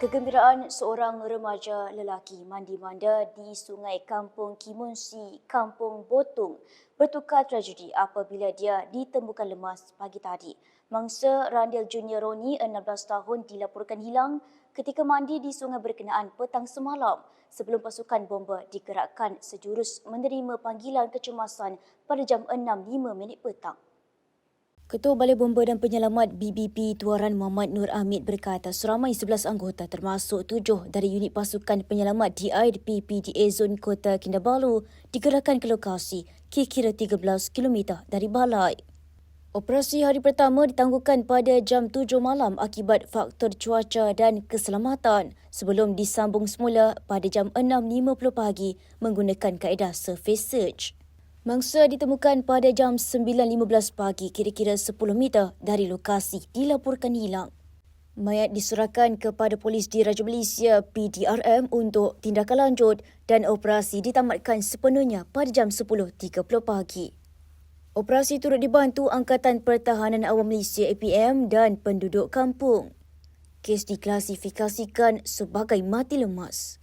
Kegembiraan seorang remaja lelaki mandi-manda di Sungai Kampung Kimunsi, Kampung Botung bertukar tragedi apabila dia ditemukan lemas pagi tadi. Mangsa Randil Junior Roni, 16 tahun, dilaporkan hilang ketika mandi di sungai berkenaan petang semalam sebelum pasukan bomba digerakkan sejurus menerima panggilan kecemasan pada jam 6.05 minit petang. Ketua Balai Bomba dan Penyelamat BBP Tuaran Muhammad Nur Hamid berkata seramai 11 anggota termasuk tujuh dari unit pasukan penyelamat DI PPDA Zon Kota Kinabalu digerakkan ke lokasi kira-kira 13 km dari balai. Operasi hari pertama ditangguhkan pada jam 7 malam akibat faktor cuaca dan keselamatan sebelum disambung semula pada jam 6.50 pagi menggunakan kaedah surface search. Mangsa ditemukan pada jam 9.15 pagi kira-kira 10 meter dari lokasi dilaporkan hilang. Mayat diserahkan kepada polis di Raja Malaysia PDRM untuk tindakan lanjut dan operasi ditamatkan sepenuhnya pada jam 10.30 pagi. Operasi turut dibantu Angkatan Pertahanan Awam Malaysia APM dan penduduk kampung. Kes diklasifikasikan sebagai mati lemas.